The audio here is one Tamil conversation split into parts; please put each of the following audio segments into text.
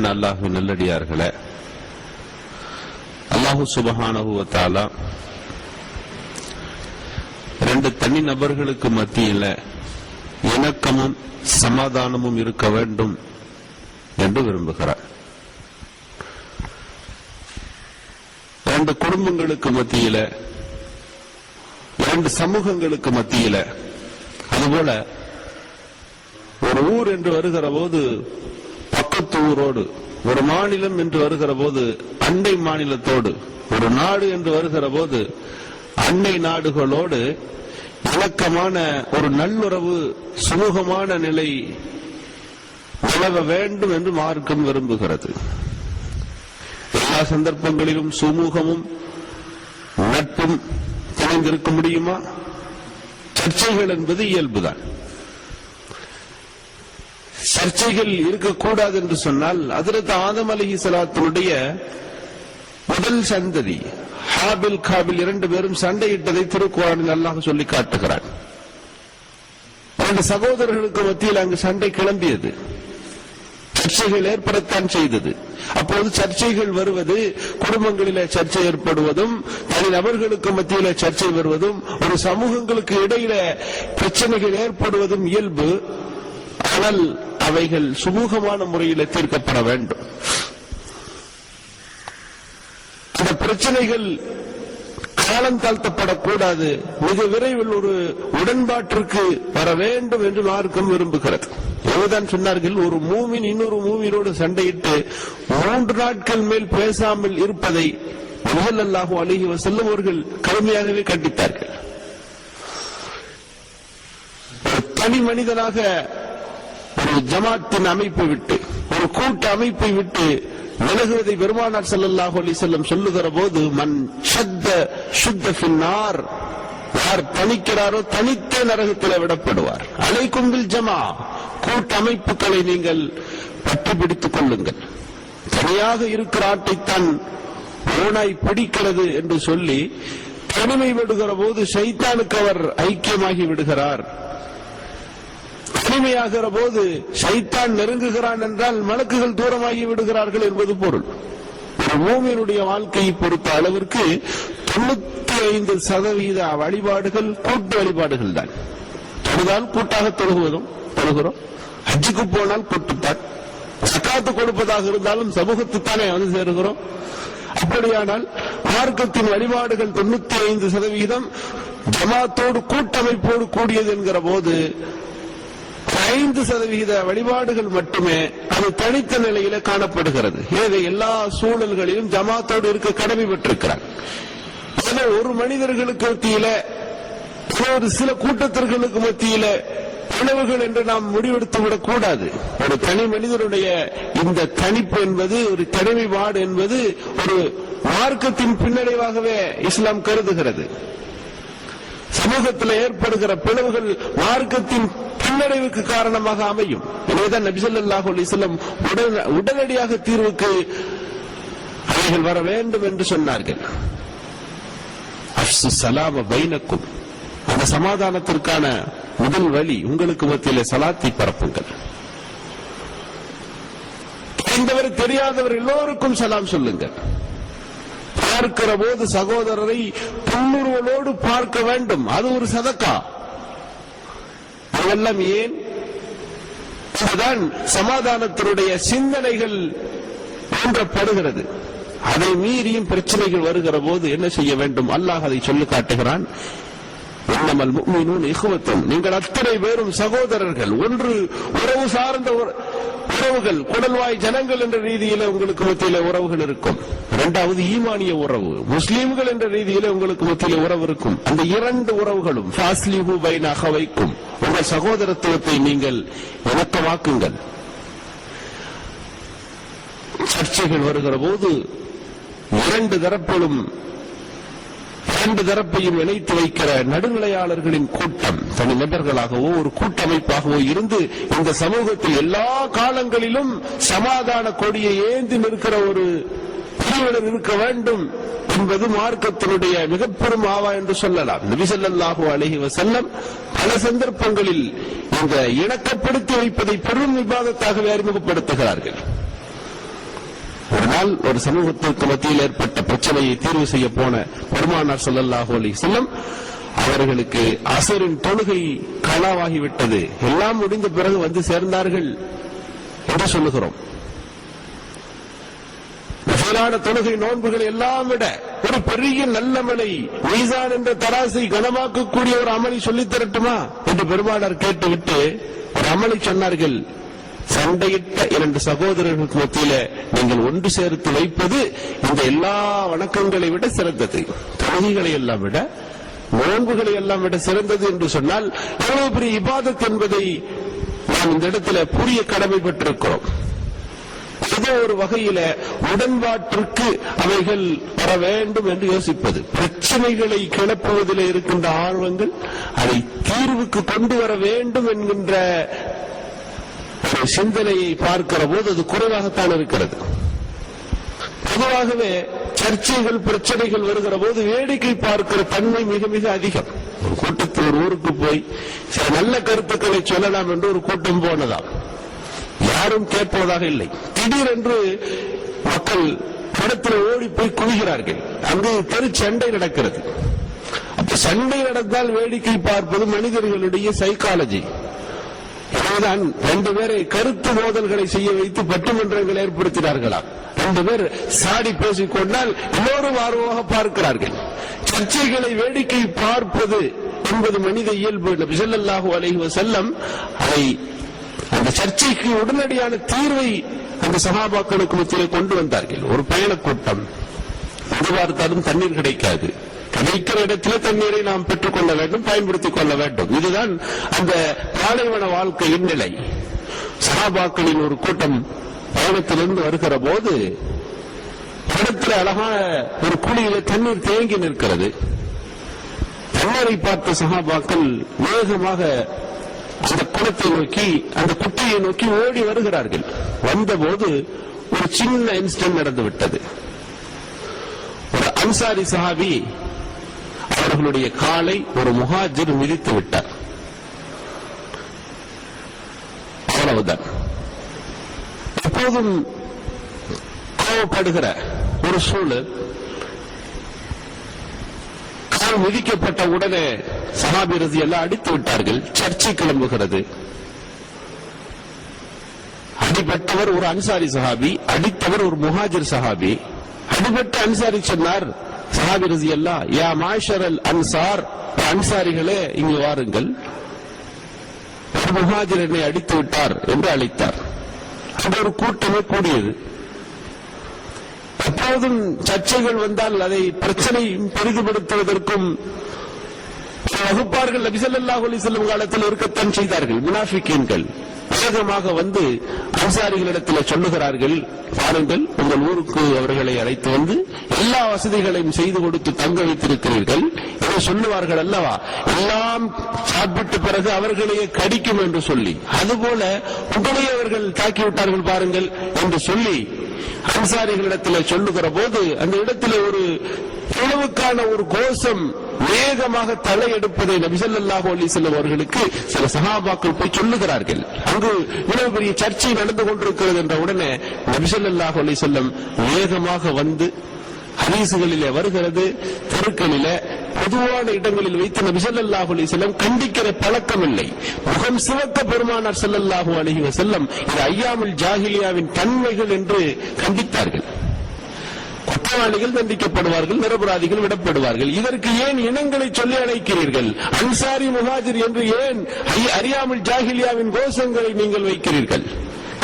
அன்பான அல்லாஹு நல்லடியார்களே. அல்லாஹு சுபஹானஹு ரெண்டு தனி நபர்களுக்கு மத்தியில இணக்கமும் சமாதானமும் இருக்க வேண்டும் என்று விரும்புகிறார். இரண்டு குடும்பங்களுக்கு மத்தியில இரண்டு சமூகங்களுக்கு மத்தியில அதுபோல ஒரு ஊர் என்று வருகிற போது ஊரோடு ஒரு மாநிலம் என்று வருகிற போது அண்டை மாநிலத்தோடு ஒரு நாடு என்று வருகிற போது அண்டை நாடுகளோடு இணக்கமான ஒரு நல்லுறவு சுமூகமான நிலை நிலவ வேண்டும் என்று மார்க்கம் விரும்புகிறது. எல்லா சந்தர்ப்பங்களிலும் சுமூகமும் நட்பும் இணைந்திருக்க முடியுமா? சர்ச்சைகள் என்பது இயல்புதான். சர்ச்சைகள் இருக்கக்கூடாது என்று சொன்னால் அதிரத் ஆதம் அலஹி சலாத்தினுடைய முதல் சந்ததி ஹாபில் காபில் இரண்டு பேரும் சண்டையிட்டதை திருக்குறானில் அல்லாஹ் சொல்லி காட்டுகிறான். இரண்டு சகோதரர்களுக்கு மத்தியில் அங்கு சண்டை கிளம்பியது. சர்ச்சைகள் ஏற்படத்தான் செய்தது. அப்போது சர்ச்சைகள் வருவது குடும்பங்களில சர்ச்சை ஏற்படுவதும் தனிநபர்களுக்கு மத்தியில சர்ச்சை வருவதும் ஒரு சமூகங்களுக்கு இடையில பிரச்சனைகள் ஏற்படுவதும் இயல்பு. ஆனால் அவைகள் சுமூகமான முறையில் தீர்க்கப்பட வேண்டும். சில பிரச்சனைகள் காலம் தாழ்த்தப்படக்கூடாது. மிக விரைவில் ஒரு உடன்பாட்டிற்கு வர வேண்டும் என்று மார்க்கம் விரும்புகிறது. இதுதான் சொன்னார்கள் ஒரு மூவின் இன்னொரு மூவினோடு சண்டையிட்டு மூன்று நாட்கள் மேல் பேசாமல் இருப்பதை அல்லாஹு அழகி செல்லும் அவர்கள் கடுமையாகவே கண்டித்தார்கள். தனி மனிதனாக ஒரு ஜமாத்தின் அமைப்பை விட்டு ஒரு கூட்ட அமைப்பை விட்டு விலகுவதை பெருமானார் செல்லல்லாஹு அலி செல்லம் சொல்லுகிற போது மன் சத்த சுத்த பின்னார் யார் தணிக்கிறாரோ தனித்த நரகத்தில் விடப்படுவார். அலை கும்பில் ஜமா கூட்டமைப்புகளை நீங்கள் பற்றி பிடித்துக் கொள்ளுங்கள். தனியாக இருக்கிற ஆட்டைத்தான் ஓனாய் பிடிக்கிறது என்று சொல்லி தனிமை விடுகிற போது சைத்தானுக்கு அவர் ஐக்கியமாகி விடுகிறார். தூய்மையாகிற போது சைத்தான் நெருங்குகிறான் என்றால் மலக்குகள் தூரமாகி விடுகிறார்கள் என்பது பொருள். ஒரு வாழ்க்கையை பொறுத்த அளவிற்கு தொண்ணூத்தி ஐந்து சதவீத வழிபாடுகள் கூட்டு வழிபாடுகள் தான். தொழுதால் கூட்டாக தொழுகுவதும் தொழுகிறோம். ஹஜ்ஜுக்கு போனால் கூட்டுத்தான். சக்காத்து கொடுப்பதாக இருந்தாலும் சமூகத்துத்தானே வந்து சேருகிறோம். அப்படியானால் மார்க்கத்தின் வழிபாடுகள் தொண்ணூத்தி ஐந்து சதவீதம் ஜமாத்தோடு கூட்டமைப்போடு கூடியது என்கிற போது ஐந்து சதவிகித வழிபாடுகள் மட்டுமே அது தனித்த நிலையில காணப்படுகிறது. எனவே எல்லா சூழல்களிலும் ஜமாத்தோடு இருக்க கடமைப்பட்டிருக்கிறார் ஒரு மனிதர்களுக்கு மத்தியில ஒரு சில கூட்டத்திற்கு மத்தியில உணவுகள் என்று நாம் முடிவெடுத்து விடக் கூடாது ஒரு தனி மனிதனுடைய இந்த தனிப்பு என்பது ஒரு தனிமைப்பாடு என்பது ஒரு மார்க்கத்தின் பின்னடைவாகவே இஸ்லாம் கருதுகிறது. சமூகத்தில் ஏற்படுகிற பிளவுகள் மார்க்கத்தின் பின்னடைவுக்கு காரணமாக அமையும். எனவேதான் நபிசல்லாஹு அலிசல்லம் உடனடியாக தீர்வுக்கு அவைகள் வர வேண்டும் என்று சொன்னார்கள். அஃசு சலாம பைனக்கும். அந்த சமாதானத்திற்கான முதல் வழி உங்களுக்கு மத்தியிலே சலாத்தை பரப்புங்கள். தெரிந்தவர் தெரியாதவர் எல்லோருக்கும் சலாம் சொல்லுங்கள். பார்க்கிற போது சகோதரரை புன்னுருவலோடு பார்க்க வேண்டும். அது ஒரு சதக்கா. அதெல்லாம் ஏன்? அதுதான் சமாதானத்தினுடைய சிந்தனைகள் தோன்றப்படுகிறது. அதை மீறியும் பிரச்சனைகள் வருகிற போது என்ன செய்ய வேண்டும்? அல்லாஹ் அதை சொல்லி காட்டுகிறான். நீங்கள் அத்தனை பேரும் சகோதரர்கள். ஒன்று உறவு சார்ந்த உற- உறவுகள் குடல்வாய் ஜனங்கள் என்ற ரீதியில உங்களுக்கு மத்தியில உறவுகள் இருக்கும். இரண்டாவது ஈமானிய உறவு. முஸ்லீம்கள் என்ற ரீதியில உங்களுக்கு மத்தியில உறவு இருக்கும். அந்த இரண்டு உறவுகளும் ஃபாஸ்லிஹு பைன அகவைக்கும். உங்கள் சகோதரத்துவத்தை நீங்கள் இணக்கமாக்குங்கள். சர்ச்சைகள் வருகிற போது இரண்டு தரப்பிலும் இரண்டு தரப்பையும் இணைத்து வைக்கிற நடுநிலையாளர்களின் கூட்டம் தனிநபர்களாகவோ ஒரு கூட்டமைப்பாகவோ இருந்து இந்த சமூகத்தில் எல்லா காலங்களிலும் சமாதான கொடியை ஏந்தி நிற்கிற ஒரு பிரிவினர் இருக்க வேண்டும் என்பது மார்க்கத்தினுடைய மிக பெரும் ஆவா என்று சொல்லலாம். நபிசல்லாஹு ஸல்லல்லாஹு அலைஹி பல சந்தர்ப்பங்களில் இந்த இணக்கப்படுத்தி வைப்பதை பெரும் விவாதத்தாகவே அறிமுகப்படுத்துகிறார்கள். என்றால் ஒரு சமூகத்திற்கு மத்தியில் ஏற்பட்ட பிரச்சனையை தீர்வு செய்ய போன பெருமானார் சொல்லல்லாஹு அலி வஸல்லம் அவர்களுக்கு அசரின் தொழுகை களவாகிவிட்டது எல்லாம் முடிந்த பிறகு வந்து சேர்ந்தார்கள் என்று சொல்லுகிறோம். தொழுகை நோன்புகள் எல்லாம் விட ஒரு பெரிய நல்ல மலை மீசான் என்ற தராசை கனமாக்கக்கூடிய ஒரு அமளி சொல்லித் தரட்டுமா? என்று பெருமானார் கேட்டுவிட்டு ஒரு அமளி சொன்னார்கள் சண்டையிட்ட இரண்டு சகோதரர்களுக்கு மத்தியில நீங்கள் ஒன்று சேர்த்து வைப்பது இந்த எல்லா வணக்கங்களை விட சிறந்தது. தொழுகைகளை எல்லாம் விட நோன்புகளை எல்லாம் விட சிறந்தது என்று சொன்னால் எவ்வளவு பெரிய இபாதத் என்பதை நாம் இந்த இடத்துல புரிய கடமைப்பட்டிருக்கிறோம். ஏதோ ஒரு வகையில உடன்பாட்டிற்கு அவைகள் வர வேண்டும் என்று யோசிப்பது. பிரச்சனைகளை கிளப்புவதில் இருக்கின்ற ஆர்வங்கள் அதை தீர்வுக்கு கொண்டு வர வேண்டும் என்கின்ற சிந்தனையை பார்க்கிற போது அது குறைவாகத்தான் இருக்கிறது. பொதுவாகவே சர்ச்சைகள் பிரச்சனைகள் வருகிற போது வேடிக்கை பார்க்கிற தன்மை மிக மிக அதிகம். ஒரு கூட்டத்தில் ஒரு ஊருக்கு போய் சில நல்ல கருத்துக்களை சொல்லலாம் என்று ஒரு கூட்டம் போனதாம். யாரும் கேட்பதாக இல்லை. திடீரென்று மக்கள் படத்தில் ஓடி போய் குவிகிறார்கள். அங்கு தெரு சண்டை நடக்கிறது. அப்ப சண்டை நடந்தால் வேடிக்கை பார்ப்பது மனிதர்களுடைய சைக்காலஜி எனவேதான் ரெண்டு பேரை கருத்து மோதல்களை செய்ய வைத்து பட்டிமன்றங்கள் ஏற்படுத்தினார்களாம் ரெண்டு பேர் சாடி பேசிக்கொண்டால் எல்லோரும் ஆர்வமாக பார்க்கிறார்கள். சர்ச்சைகளை வேடிக்கை பார்ப்பது என்பது மனித இயல்பு. நபி ஸல்லல்லாஹு அலைஹி வஸல்லம் அதை அந்த சர்ச்சைக்கு உடனடியான தீர்வை அந்த சகாபாக்களுக்கு மத்தியிலே கொண்டு வந்தார்கள். ஒரு பயணக்கூட்டம். எது பார்த்தாலும் தண்ணீர் கிடைக்காது. இருக்கிற இடத்துல தண்ணீரை நாம் பெற்றுக்கொள்ள வேண்டும் பயன்படுத்திக் கொள்ள வேண்டும். இதுதான் அந்த பாலைவன வாழ்க்கையின் நிலை. சகாபாக்களின் ஒரு கூட்டம் பயணத்திலிருந்து வருகிற போது படத்துல அழகான ஒரு குழியில தண்ணீர் தேங்கி நிற்கிறது. தண்ணீரை பார்த்த சகாபாக்கள் வேகமாக அந்த குளத்தை நோக்கி அந்த குட்டையை நோக்கி ஓடி வருகிறார்கள். வந்தபோது ஒரு சின்ன இன்சிடென்ட் நடந்து விட்டது ஒரு அன்சாரி சஹாபி அவர்களுடைய காலை ஒரு முஹாஜிர் மிதித்து விட்டார். அவ்வளவுதான். எப்போதும் கோவப்படுகிற ஒரு சூழல். கால் மிதிக்கப்பட்ட உடனே சகாபிரதி எல்லாம் அடித்து விட்டார்கள். சர்ச்சை கிளம்புகிறது. அடிபட்டவர் ஒரு அன்சாரி சஹாபி அடித்தவர் ஒரு முஹாஜிர் சஹாபி. அடிபட்ட அன்சாரி சொன்னார் சஹாபி ரசி அல்லா யா மாஷர் அல் அன்சார் அன்சாரிகளே இங்கு வாருங்கள். முஹாஜிரனை அடித்து விட்டார் என்று அழைத்தார். அது ஒரு கூட்டமே கூடியது. எப்போதும் சர்ச்சைகள் வந்தால் அதை பிரச்சனை பெரிதுபடுத்துவதற்கும் சில வகுப்பார்கள் நபிசல்லாஹு அலி செல்லும் காலத்தில் இருக்கத்தான் செய்தார்கள். முனாஃபிக்கீன்கள். வேகமாக வந்து அன்சாரிகளிடத்தில் சொல்லுகிறார்கள் பாருங்கள் உங்கள் ஊருக்கு அவர்களை அழைத்து வந்து எல்லா வசதிகளையும் செய்து கொடுத்து தங்க வைத்திருக்கிறீர்கள். என்று சொல்லுவார்கள் அல்லவா? எல்லாம் சாப்பிட்ட பிறகு அவர்களையே கடிக்கும் என்று சொல்லி. அதுபோல உடனே அவர்கள் பாருங்கள் என்று சொல்லி அன்சாரிகளிடத்தில் சொல்லுகிற போது அந்த இடத்துல ஒரு உணவுக்கான ஒரு கோஷம் வேகமாக தலையெடுப்பதை நபிசல்லாஹு அலிசல்லம் அவர்களுக்கு சில சகாபாக்கள் போய் சொல்லுகிறார்கள். அங்கு இவ்வளவு பெரிய சர்ச்சை நடந்து கொண்டிருக்கிறது என்ற உடனே நபிசல்லாஹு அலிசல்லம் வேகமாக வந்து ஹரீசுகளிலே வருகிறது. தெருக்களில பொதுவான இடங்களில் வைத்து நபி ஸல்லல்லாஹு அலைஹி கண்டிக்கிற பழக்கம் இல்லை. முகம் சிவக்க பெருமானார் செல்லல்லாஹு அலைஹி வசல்லம் இது ஐயாமுல் ஜாஹிலியாவின் தன்மைகள் என்று கண்டித்தார்கள். குற்றவாளிகள் தண்டிக்கப்படுவார்கள் நிரபராதிகள் விடப்படுவார்கள். இதற்கு ஏன் இனங்களை சொல்லி அழைக்கிறீர்கள்? அன்சாரி முகாஜிர் என்று ஏன் அறியாமல் ஜாகிலியாவின் கோஷங்களை நீங்கள் வைக்கிறீர்கள்?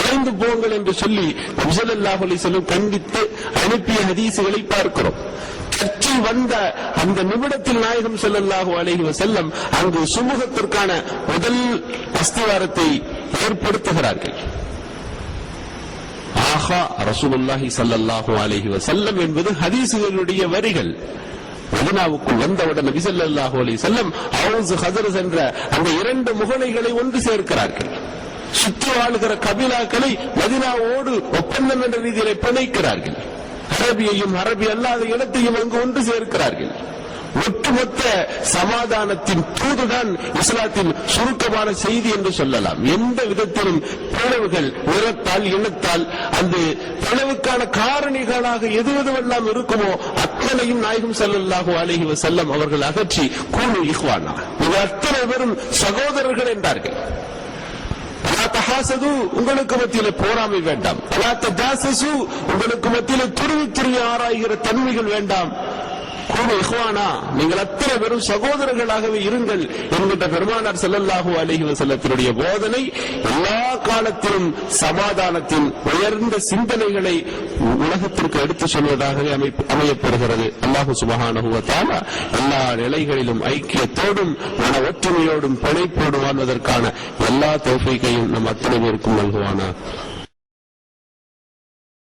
கலைந்து போங்கள் என்று சொல்லி நபிசல்லாஹு அலைஹி கண்டித்து அனுப்பிய ஹதீசுகளை பார்க்கிறோம். சர்ச்சை வந்த அந்த நிமிடத்தில் நாயகம் ஸல்லல்லாஹு அலைஹி செல்லம் அங்கு சுமூகத்திற்கான முதல் அஸ்திவாரத்தை ஏற்படுத்துகிறார்கள். ஆஹா ரசூலுல்லாஹி ஸல்லல்லாஹு அலைஹி வசல்லம் என்பது ஹதீசுகளுடைய வரிகள். மதீனாவுக்குள் வந்தவுடன் நபி ஸல்லல்லாஹு அலைஹி வஸல்லம் அவுஸ் ஹசரஸ் என்ற அந்த இரண்டு முகனைகளை ஒன்று சேர்க்கிறார்கள். சுற்றி வாழ்கிற கபிலாக்களை மதினாவோடு ஒப்பந்தம் என்ற ரீதியிலே பிணைக்கிறார்கள். அரபியையும் அரபி அல்லாத இடத்தையும் அங்கு ஒன்று சேர்க்கிறார்கள். ஒட்டுமொத்த சமாதானத்தின் தூதுதான் இஸ்லாத்தின் சுருக்கமான செய்தி என்று சொல்லலாம். எந்த விதத்திலும் பிளவுகள் உயரத்தால் இனத்தால் அந்த பிளவுக்கான காரணிகளாக எது எதுவெல்லாம் இருக்குமோ அத்தனையும் நாயகம் ஸல்லல்லாஹு அழகி செல்லம் அவர்கள் அகற்றி கூணு இஹ்வானா. இது அத்தனை பேரும் சகோதரர்கள் என்றார்கள். உங்களுக்கு மத்தியில போராமை வேண்டாம். உங்களுக்கு மத்தியில துருவி துருவி ஆராய்கிற தன்மைகள் வேண்டாம். கூடு இஹ்வானா நீங்கள் அத்தனை பெரும் சகோதரர்களாகவே இருங்கள் என்கின்ற பெருமானார் ஸல்லல்லாஹு அலைஹி செல்லத்தினுடைய போதனை எல்லா காலத்திலும் சமாதானத்தின் உயர்ந்த சிந்தனைகளை உலகத்திற்கு எடுத்துச் சொல்வதாகவே அமை அமையப்பெறுகிறது அல்லாஹு சுபஹானஹு எல்லா நிலைகளிலும் ஐக்கியத்தோடும் மன ஒற்றுமையோடும் பிழைப்போடு வாழ்வதற்கான எல்லா தௌஃபீக்கையும் நம் அத்தனை பேருக்கும் நல்குவானா